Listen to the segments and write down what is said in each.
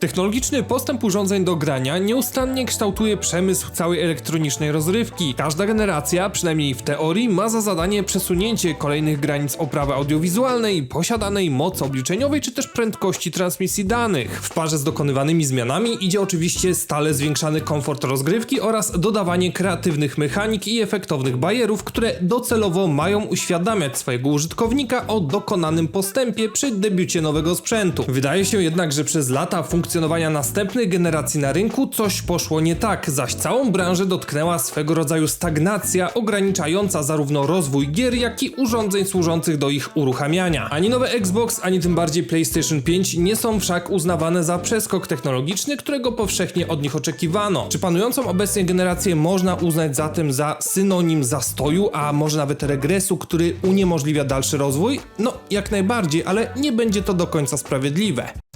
Technologiczny postęp urządzeń do grania nieustannie kształtuje przemysł całej elektronicznej rozrywki. Każda generacja, przynajmniej w teorii, ma za zadanie przesunięcie kolejnych granic oprawy audiowizualnej, posiadanej mocy obliczeniowej czy też prędkości transmisji danych. W parze z dokonywanymi zmianami idzie oczywiście stale zwiększany komfort rozgrywki oraz dodawanie kreatywnych mechanik i efektownych bajerów, które docelowo mają uświadamiać swojego użytkownika o dokonanym postępie przy debiucie nowego sprzętu. Wydaje się jednak, że przez lata funkcjonowania następnej generacji na rynku coś poszło nie tak, zaś całą branżę dotknęła swego rodzaju stagnacja ograniczająca zarówno rozwój gier, jak i urządzeń służących do ich uruchamiania. Ani nowy Xbox, ani tym bardziej PlayStation 5 nie są wszak uznawane za przeskok technologiczny, którego powszechnie od nich oczekiwano. Czy panującą obecnie generację można uznać zatem za synonim zastoju, a może nawet regresu, który uniemożliwia dalszy rozwój? No, jak najbardziej, ale nie będzie to do końca sprawiedliwe.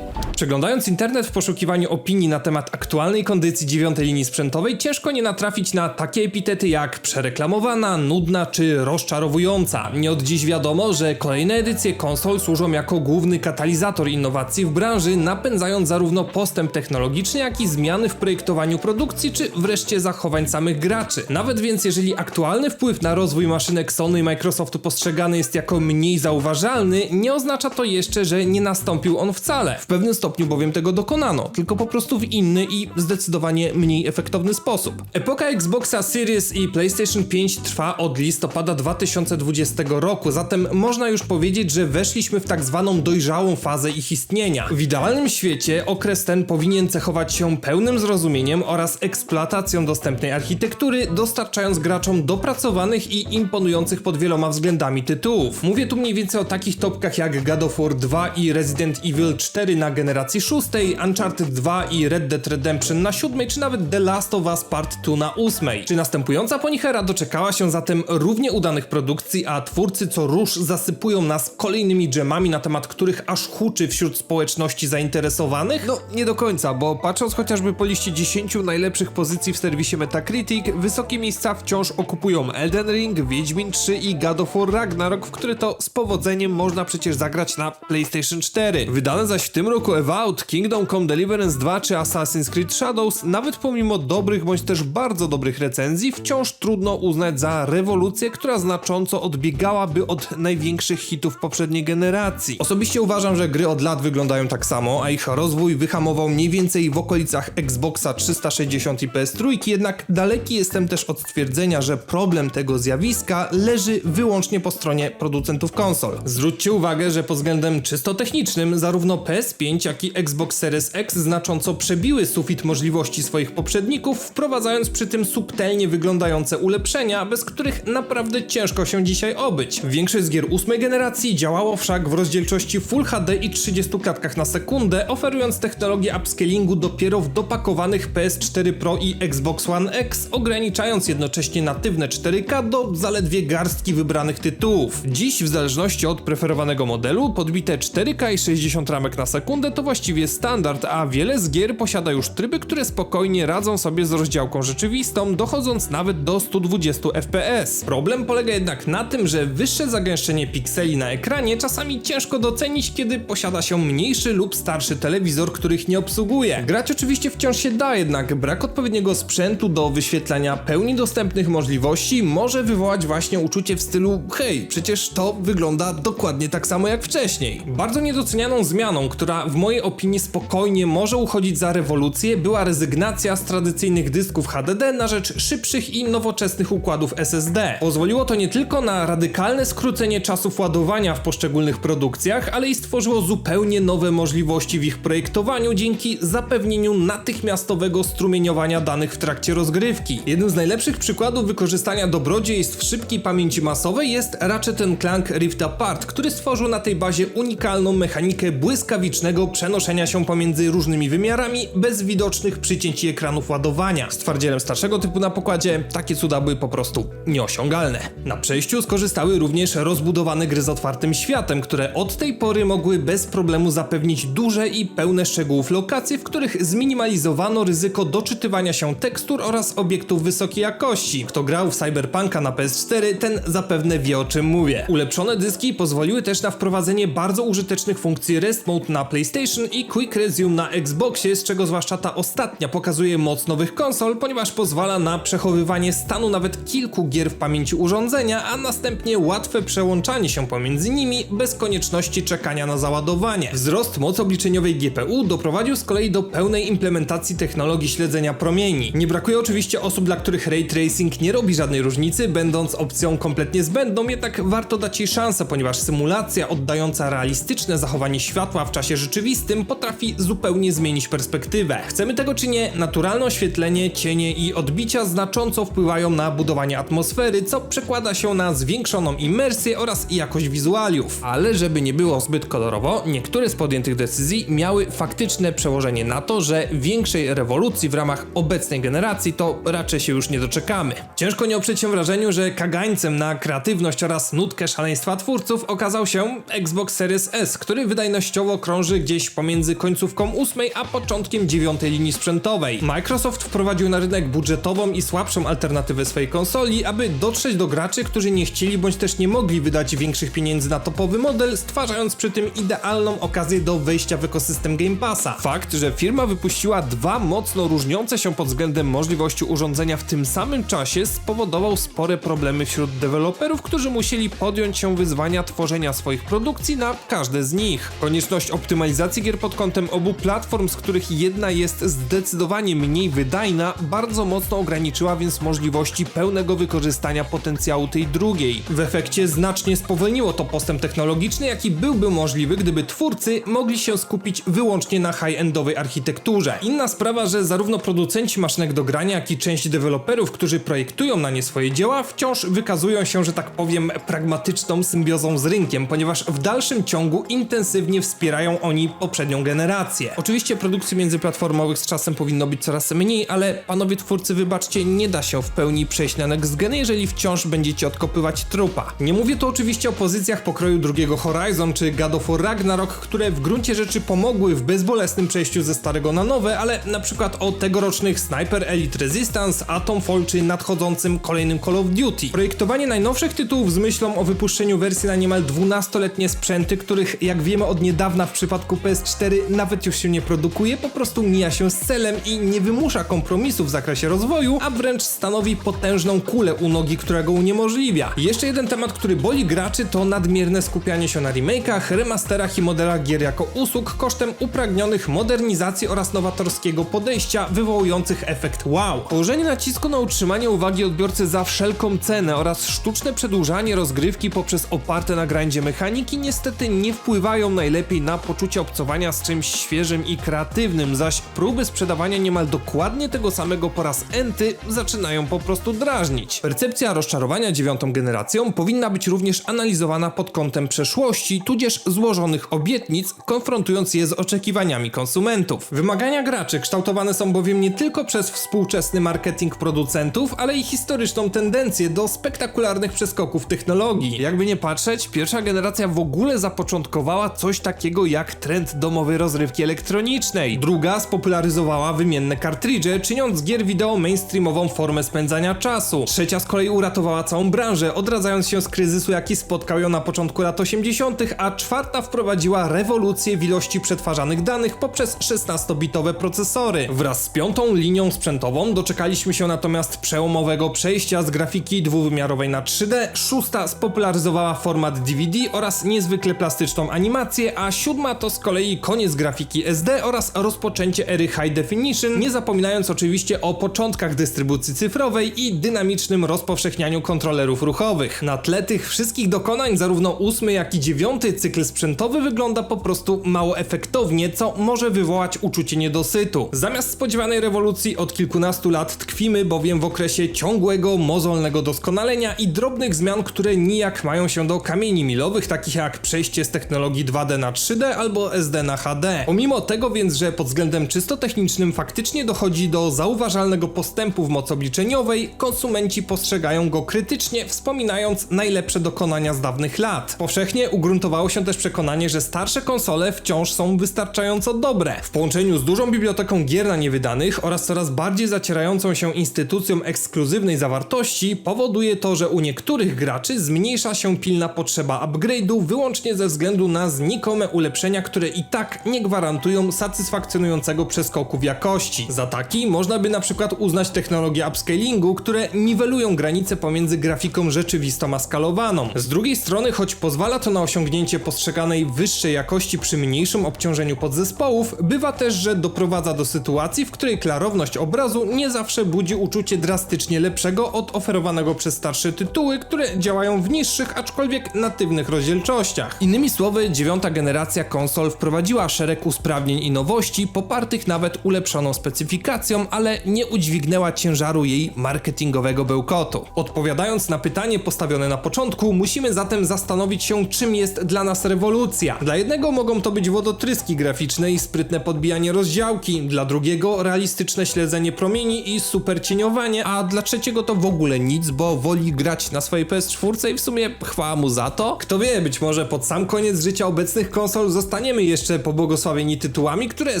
Przeglądając internet w poszukiwaniu opinii na temat aktualnej kondycji dziewiątej linii sprzętowej, ciężko nie natrafić na takie epitety jak przereklamowana, nudna czy rozczarowująca. Nie od dziś wiadomo, że kolejne edycje konsol służą jako główny katalizator innowacji w branży, napędzając zarówno postęp technologiczny, jak i zmiany w projektowaniu produkcji, czy wreszcie zachowań samych graczy. Nawet więc, jeżeli aktualny wpływ na rozwój maszynek Sony i Microsoftu postrzegany jest jako mniej zauważalny, nie oznacza to jeszcze, że nie nastąpił on wcale. W pewnym stopniu bowiem tego dokonano, tylko po prostu w inny i zdecydowanie mniej efektowny sposób. Epoka Xboxa Series i PlayStation 5 trwa od listopada 2020 roku, zatem można już powiedzieć, że weszliśmy w tak zwaną dojrzałą fazę ich istnienia. W idealnym świecie okres ten powinien cechować się pełnym zrozumieniem oraz eksploatacją dostępnej architektury, dostarczając graczom dopracowanych i imponujących pod wieloma względami tytułów. Mówię tu mniej więcej o takich topkach jak God of War 2 i Resident Evil 4 na generacji szóstej, Uncharted 2 i Red Dead Redemption na siódmej, czy nawet The Last of Us Part 2 na ósmej. Czy następująca po nich era doczekała się zatem równie udanych produkcji, a twórcy co róż zasypują nas kolejnymi dżemami, na temat których aż huczy wśród społeczności zainteresowanych? No, nie do końca, bo patrząc chociażby po liście 10 najlepszych pozycji w serwisie Metacritic, wysokie miejsca wciąż okupują Elden Ring, Wiedźmin 3 i God of War Ragnarok, w który to z powodzeniem można przecież zagrać na PlayStation 4. Wydane zaś w tym roku Evout, Kingdom Come Deliverance 2 czy Assassin's Creed Shadows, nawet pomimo dobrych bądź też bardzo dobrych recenzji, wciąż trudno uznać za rewolucję, która znacząco odbiegałaby od największych hitów poprzedniej generacji. Osobiście uważam, że gry od lat wyglądają tak samo, a ich rozwój wyhamował mniej więcej w okolicach Xboxa 360 i PS3, jednak daleki jestem też od stwierdzenia, że problem tego zjawiska leży wyłącznie po stronie producentów konsol. Zwróćcie uwagę, że pod względem czysto technicznym zarówno PS5, jak i Xbox Series X znacząco przebiły sufit możliwości swoich poprzedników, wprowadzając przy tym subtelnie wyglądające ulepszenia, bez których naprawdę ciężko się dzisiaj obyć. Większość z gier ósmej generacji działało wszak w rozdzielczości Full HD i 30 klatkach na sekundę, oferując technologię upscalingu dopiero w dopakowanych PS4 Pro i Xbox One X, ograniczając jednocześnie natywne 4K do zaledwie garstki wybranych tytułów. Dziś, w zależności od preferowanego modelu, podbite 4K i 60 ramek na sekundę to właściwie standard, a wiele z gier posiada już tryby, które spokojnie radzą sobie z rozdziałką rzeczywistą, dochodząc nawet do 120 FPS. Problem polega jednak na tym, że wyższe zagęszczenie pikseli na ekranie czasami ciężko docenić, kiedy posiada się mniejszy lub starszy telewizor, których nie obsługuje. Grać oczywiście wciąż się da, jednak brak odpowiedniego sprzętu do wyświetlania pełni dostępnych możliwości może wywołać właśnie uczucie w stylu hej, przecież to wygląda dokładnie tak samo jak wcześniej. Bardzo niedocenianą zmianą, która w mojej opinii spokojnie może uchodzić za rewolucję, była rezygnacja z tradycyjnych dysków HDD na rzecz szybszych i nowoczesnych układów SSD. Pozwoliło to nie tylko na radykalne skrócenie czasów ładowania w poszczególnych produkcjach, ale i stworzyło zupełnie nowe możliwości w ich projektowaniu dzięki zapewnieniu natychmiastowego strumieniowania danych w trakcie rozgrywki. Jednym z najlepszych przykładów wykorzystania dobrodziejstw szybkiej pamięci masowej jest Ratchet Clank Rift Apart, który stworzył na tej bazie unikalną mechanikę błyskawicznego przenoszenia się pomiędzy różnymi wymiarami bez widocznych przycięć i ekranów ładowania. Z twardzielem starszego typu na pokładzie takie cuda były po prostu nieosiągalne. Na przejściu skorzystały również rozbudowane gry z otwartym światem, które od tej pory mogły bez problemu zapewnić duże i pełne szczegółów lokacje, w których zminimalizowano ryzyko doczytywania się tekstur oraz obiektów wysokiej jakości. Kto grał w Cyberpunka na PS4, ten zapewne wie o czym mówię. Ulepszone dyski pozwoliły też na wprowadzenie bardzo użytecznych funkcji Rest Mode na PlayStation i Quick Resume na Xboxie, z czego zwłaszcza ta ostatnia pokazuje moc nowych konsol, ponieważ pozwala na przechowywanie stanu nawet kilku gier w pamięci urządzenia, a następnie łatwe przełączanie się pomiędzy nimi bez konieczności czekania na załadowanie. Wzrost mocy obliczeniowej GPU doprowadził z kolei do pełnej implementacji technologii śledzenia promieni. Nie brakuje oczywiście osób, dla których ray tracing nie robi żadnej różnicy, będąc opcją kompletnie zbędną, jednak warto dać jej szansę, ponieważ symulacja oddająca realistyczne zachowanie światła w czasie rzeczywistym potrafi zupełnie zmienić perspektywę. Chcemy tego czy nie, naturalne oświetlenie, cienie i odbicia znacząco wpływają na budowanie atmosfery, co przekłada się na zwiększoną imersję oraz jakość wizualiów. Ale żeby nie było zbyt kolorowo, niektóre z podjętych decyzji miały faktyczne przełożenie na to, że większej rewolucji w ramach obecnej generacji to raczej się już nie doczekamy. Ciężko nie oprzeć się wrażeniu, że kagańcem na kreatywność oraz nutkę szaleństwa twórców okazał się Xbox Series S, który wydajnościowo krąży gdzieś pomiędzy końcówką 8 a początkiem 9 linii sprzętowej. Microsoft wprowadził na rynek budżetową i słabszą alternatywę swojej konsoli, aby dotrzeć do graczy, którzy nie chcieli bądź też nie mogli wydać większych pieniędzy na topowy model, stwarzając przy tym idealną okazję do wejścia w ekosystem Game Passa. Fakt, że firma wypuściła dwa mocno różniące się pod względem możliwości urządzenia w tym samym czasie spowodował spore problemy wśród deweloperów, którzy musieli podjąć się wyzwania tworzenia swoich produkcji na każde z nich. Konieczność optymalizacji gier pod kątem obu platform, z których jedna jest zdecydowanie mniej wydajna, bardzo mocno ograniczyła więc możliwości pełnego wykorzystania potencjału tej drugiej. W efekcie znacznie spowolniło to postęp technologiczny, jaki byłby możliwy, gdyby twórcy mogli się skupić wyłącznie na high-endowej architekturze. Inna sprawa, że zarówno producenci maszynek do grania, jak i część deweloperów, którzy projektują na nie swoje dzieła, wciąż wykazują się, że tak powiem, pragmatyczną symbiozą z rynkiem, ponieważ w dalszym ciągu intensywnie wspierają oni poprzednią generację. Oczywiście produkcji międzyplatformowych z czasem powinno być coraz mniej, ale panowie twórcy, wybaczcie, nie da się w pełni przejść na next gen, jeżeli wciąż będziecie odkopywać trupa. Nie mówię tu oczywiście o pozycjach pokroju drugiego Horizon czy God of War Ragnarok, które w gruncie rzeczy pomogły w bezbolesnym przejściu ze starego na nowe, ale na przykład o tegorocznych Sniper Elite Resistance, Atomfall czy nadchodzącym kolejnym Call of Duty. Projektowanie najnowszych tytułów z myślą o wypuszczeniu wersji na niemal 12-letnie sprzęty, których jak wiemy od niedawna w przypadku PS4 nawet już się nie produkuje, po prostu mija się z celem i nie wymusza kompromisu w zakresie rozwoju, a wręcz stanowi potężną kulę u nogi, która go uniemożliwia. Jeszcze jeden temat, który boli graczy to nadmierne skupianie się na remake'ach, remasterach i modelach gier jako usług kosztem upragnionych modernizacji oraz nowatorskiego podejścia wywołujących efekt wow. Położenie nacisku na utrzymanie uwagi odbiorcy za wszelką cenę oraz sztuczne przedłużanie rozgrywki poprzez oparte na grandzie mechaniki niestety nie wpływają najlepiej na poczucie obcowania z czymś świeżym i kreatywnym, zaś próby sprzedawania niemal dokładnie tego samego po raz enty zaczynają po prostu drażnić. Percepcja rozczarowania dziewiątą generacją powinna być również analizowana pod kątem przeszłości, tudzież złożonych obietnic, konfrontując je z oczekiwaniami konsumentów. Wymagania graczy kształtowane są bowiem nie tylko przez współczesny marketing producentów, ale i historyczną tendencję do spektakularnych przeskoków technologii. Jakby nie patrzeć, pierwsza generacja w ogóle zapoczątkowała coś takiego jak trend domowej rozrywki elektronicznej. Druga spopularyzowała wymienne kartridże, czyniąc z gier wideo mainstreamową formę spędzania czasu. Trzecia z kolei uratowała całą branżę, odradzając się z kryzysu, jaki spotkał ją na początku lat 80., a czwarta wprowadziła rewolucję w ilości przetwarzanych danych poprzez 16-bitowe procesory. Wraz z piątą linią sprzętową doczekaliśmy się natomiast przełomowego przejścia z grafiki dwuwymiarowej na 3D, szósta spopularyzowała format DVD oraz niezwykle plastyczną animację, a siódma to z kolei koniec grafiki SD oraz rozpoczęcie ery High Definition, nie zapominając oczywiście o początkach dystrybucji cyfrowej i dynamicznym rozpowszechnianiu kontrolerów ruchowych. Na tle tych wszystkich dokonań zarówno ósmy, jak i dziewiąty cykl sprzętowy wygląda po prostu mało efektownie, co może wywołać uczucie niedosytu. Zamiast spodziewanej rewolucji od kilkunastu lat tkwimy bowiem w okresie ciągłego, mozolnego doskonalenia i drobnych zmian, które nijak mają się do kamieni milowych, takich jak przejście z technologii 2D na 3D albo SSD na HD. Pomimo tego więc, że pod względem czysto technicznym faktycznie dochodzi do zauważalnego postępu w mocy obliczeniowej, konsumenci postrzegają go krytycznie, wspominając najlepsze dokonania z dawnych lat. Powszechnie ugruntowało się też przekonanie, że starsze konsole wciąż są wystarczająco dobre. W połączeniu z dużą biblioteką gier na niewydanych oraz coraz bardziej zacierającą się instytucją ekskluzywnej zawartości powoduje to, że u niektórych graczy zmniejsza się pilna potrzeba upgrade'u wyłącznie ze względu na znikome ulepszenia, które i tak nie gwarantują satysfakcjonującego przeskoku w jakości. Za taki można by na przykład uznać technologię upscalingu, które niwelują granice pomiędzy grafiką rzeczywistą a skalowaną. Z drugiej strony, choć pozwala to na osiągnięcie postrzeganej wyższej jakości przy mniejszym obciążeniu podzespołów, bywa też, że doprowadza do sytuacji, w której klarowność obrazu nie zawsze budzi uczucie drastycznie lepszego od oferowanego przez starsze tytuły, które działają w niższych, aczkolwiek natywnych rozdzielczościach. Innymi słowy, dziewiąta generacja konsol wprowadziła szereg usprawnień i nowości, popartych nawet ulepszoną specyfikacją, ale nie udźwignęła ciężaru jej marketingowego bełkotu. Odpowiadając na pytanie postawione na początku, musimy zatem zastanowić się, czym jest dla nas rewolucja. Dla jednego mogą to być wodotryski graficzne i sprytne podbijanie rozdziałki, dla drugiego realistyczne śledzenie promieni i super cieniowanie, a dla trzeciego to w ogóle nic, bo woli grać na swojej PS4 i w sumie chwała mu za to. Kto wie, być może pod sam koniec życia obecnych konsol zostaniemy jeszcze pobłogosławieni tytułami, które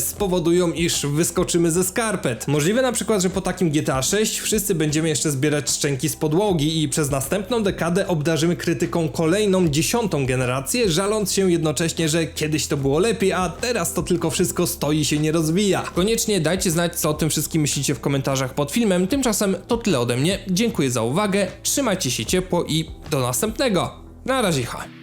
spowodują, iż wyskoczymy ze skarpet. Możliwe na przykład, że po takim GTA 6 wszyscy będziemy jeszcze zbierać szczęki z podłogi i przez następną dekadę obdarzymy krytyką kolejną dziesiątą generację, żaląc się jednocześnie, że kiedyś to było lepiej, a teraz to tylko wszystko stoi się nie rozwija. Koniecznie dajcie znać, co o tym wszystkim myślicie w komentarzach pod filmem. Tymczasem to tyle ode mnie. Dziękuję za uwagę, trzymajcie się ciepło i do następnego. Na razie.